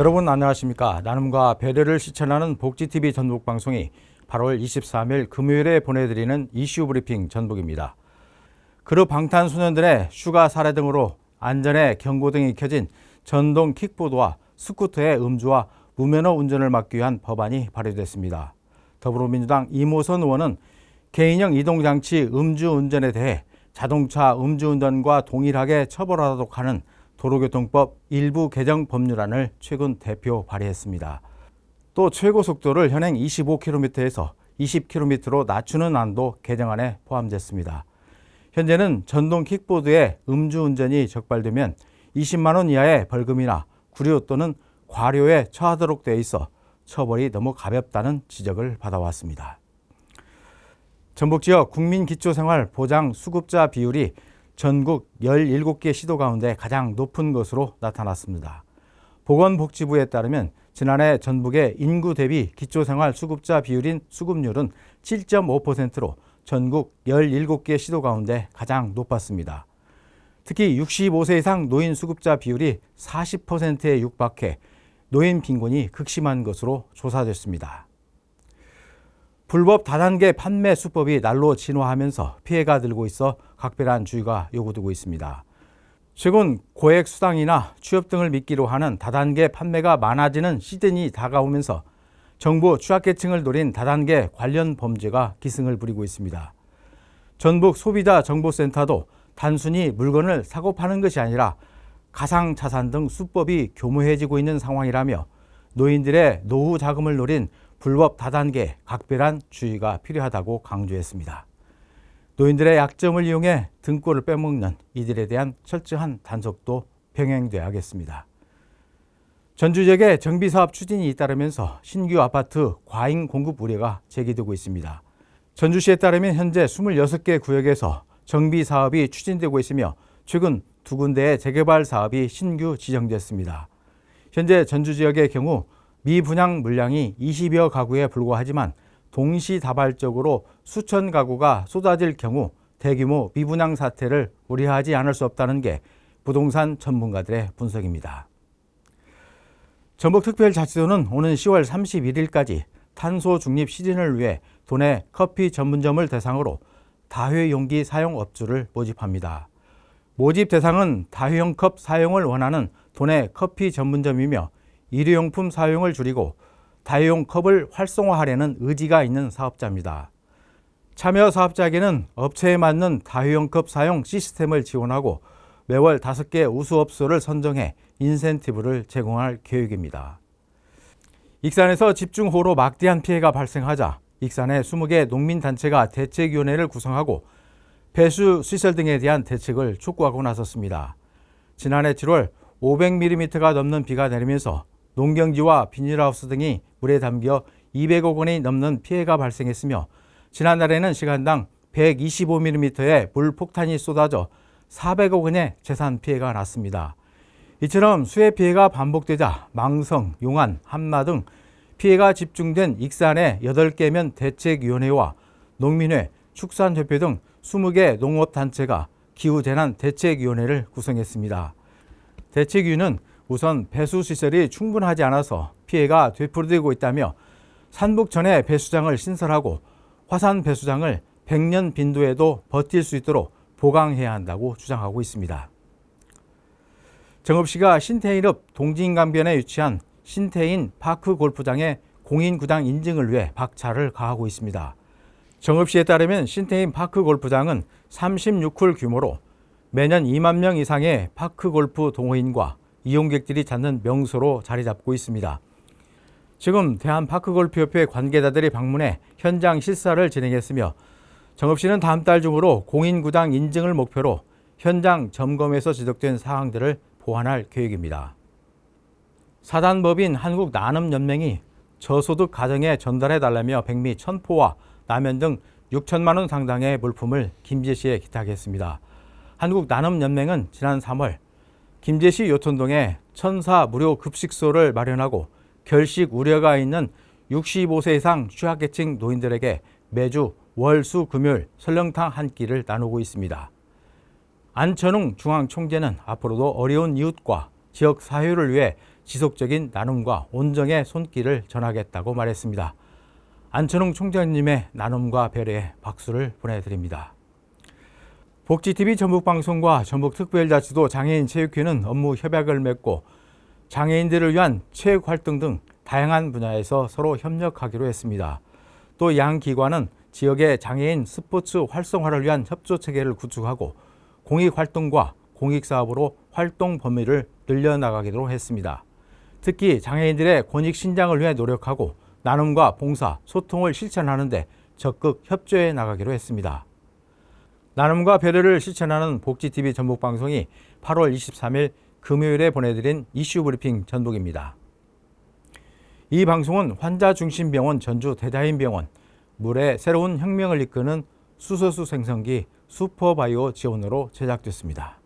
여러분 안녕하십니까? 나눔과 배려를 실천하는 복지TV 전북 방송이 8월 23일 금요일에 보내드리는 이슈 브리핑 전북입니다. 그룹 방탄소년단의 휴가 사례 등으로 안전에 경고등이 켜진 전동 킥보드와 스쿠터의 음주와 무면허 운전을 막기 위한 법안이 발의됐습니다. 더불어민주당 이모선 의원은 개인형 이동장치 음주운전에 대해 자동차 음주운전과 동일하게 처벌하도록 하는 도로교통법 일부 개정 법률안을 최근 대표 발의했습니다. 또 최고 속도를 현행 25km에서 20km로 낮추는 안도 개정안에 포함됐습니다. 현재는 전동 킥보드의 음주운전이 적발되면 20만 원 이하의 벌금이나 구류 또는 과료에 처하도록 돼 있어 처벌이 너무 가볍다는 지적을 받아왔습니다. 전북 지역 국민기초생활 보장 수급자 비율이 전국 17개 시도 가운데 가장 높은 것으로 나타났습니다. 보건복지부에 따르면 지난해 전북의 인구 대비 기초생활 수급자 비율인 수급률은 7.5%로 전국 17개 시도 가운데 가장 높았습니다. 특히 65세 이상 노인 수급자 비율이 40%에 육박해 노인 빈곤이 극심한 것으로 조사됐습니다. 불법 다단계 판매 수법이 날로 진화하면서 피해가 들고 있어 각별한 주의가 요구되고 있습니다. 최근 고액 수당이나 취업 등을 미끼로 하는 다단계 판매가 많아지는 시즌이 다가오면서 정부 취약계층을 노린 다단계 관련 범죄가 기승을 부리고 있습니다. 전북 소비자 정보센터도 단순히 물건을 사고 파는 것이 아니라 가상 자산 등 수법이 교모해지고 있는 상황이라며 노인들의 노후 자금을 노린 불법 다단계 각별한 주의가 필요하다고 강조했습니다. 노인들의 약점을 이용해 등골을 빼먹는 이들에 대한 철저한 단속도 병행돼야겠습니다. 전주 지역의 정비 사업 추진이 잇따르면서 신규 아파트 과잉 공급 우려가 제기되고 있습니다. 전주시에 따르면 현재 26개 구역에서 정비 사업이 추진되고 있으며 최근 두 군데의 재개발 사업이 신규 지정됐습니다. 현재 전주 지역의 경우 미분양 물량이 20여 가구에 불과하지만 동시다발적으로 수천 가구가 쏟아질 경우 대규모 미분양 사태를 우려하지 않을 수 없다는 게 부동산 전문가들의 분석입니다. 전북특별자치도는 오는 10월 31일까지 탄소 중립 시즌을 위해 도내 커피 전문점을 대상으로 다회 용기 사용 업주를 모집합니다. 모집 대상은 다회용 컵 사용을 원하는 도내 커피 전문점이며 일회용품 사용을 줄이고 다회용 컵을 활성화하려는 의지가 있는 사업자입니다. 참여 사업자에게는 업체에 맞는 다회용 컵 사용 시스템을 지원하고 매월 5개 우수업소를 선정해 인센티브를 제공할 계획입니다. 익산에서 집중호우로 막대한 피해가 발생하자 익산의 20개 농민단체가 대책위원회를 구성하고 배수 시설 등에 대한 대책을 촉구하고 나섰습니다. 지난해 7월 500mm가 넘는 비가 내리면서 농경지와 비닐하우스 등이 물에 담겨 200억 원이 넘는 피해가 발생했으며 지난달에는 시간당 125mm의 물 폭탄이 쏟아져 400억 원의 재산 피해가 났습니다. 이처럼 수해 피해가 반복되자 망성, 용안, 함나 등 피해가 집중된 익산의 8개면 대책위원회와 농민회, 축산협회 등 20개 농업단체가 기후재난 대책위원회를 구성했습니다. 대책위는 우선 배수 시설이 충분하지 않아서 피해가 되풀이되고 있다며 산복전에 배수장을 신설하고 화산 배수장을 100년 빈도에도 버틸 수 있도록 보강해야 한다고 주장하고 있습니다. 정읍시가 신태인읍 동진강변에 위치한 신태인 파크 골프장의 공인구장 인증을 위해 박차를 가하고 있습니다. 정읍시에 따르면 신태인 파크 골프장은 36홀 규모로 매년 2만 명 이상의 파크 골프 동호인과 이용객들이 찾는 명소로 자리 잡고 있습니다. 지금 대한파크골프협회 관계자들이 방문해 현장 실사를 진행했으며 정읍시는 다음 달 중으로 공인구장 인증을 목표로 현장 점검에서 지적된 사항들을 보완할 계획입니다. 사단법인 한국나눔연맹이 저소득 가정에 전달해달라며 백미 천포와 라면 등 6천만 원 상당의 물품을 김제시에 기탁했습니다. 한국나눔연맹은 지난 3월 김제시 요촌동에 천사 무료 급식소를 마련하고 결식 우려가 있는 65세 이상 취약계층 노인들에게 매주 월, 수, 금요일 설렁탕 한 끼를 나누고 있습니다. 안천웅 중앙총재는 앞으로도 어려운 이웃과 지역 사회를 위해 지속적인 나눔과 온정의 손길을 전하겠다고 말했습니다. 안천웅 총장님의 나눔과 배려에 박수를 보내드립니다. 복지TV 전북방송과 전북특별자치도 장애인체육회는 업무 협약을 맺고 장애인들을 위한 체육 활동 등 다양한 분야에서 서로 협력하기로 했습니다. 또 양 기관은 지역의 장애인 스포츠 활성화를 위한 협조 체계를 구축하고 공익 활동과 공익 사업으로 활동 범위를 늘려나가기로 했습니다. 특히 장애인들의 권익 신장을 위해 노력하고 나눔과 봉사, 소통을 실천하는 데 적극 협조해 나가기로 했습니다. 나눔과 배려를 실천하는 복지TV 전북방송이 8월 23일 금요일에 보내드린 이슈 브리핑 전북입니다. 이 방송은 환자 중심 병원 전주 대자인병원, 물의 새로운 혁명을 이끄는 수소수 생성기 슈퍼바이오 지원으로 제작됐습니다.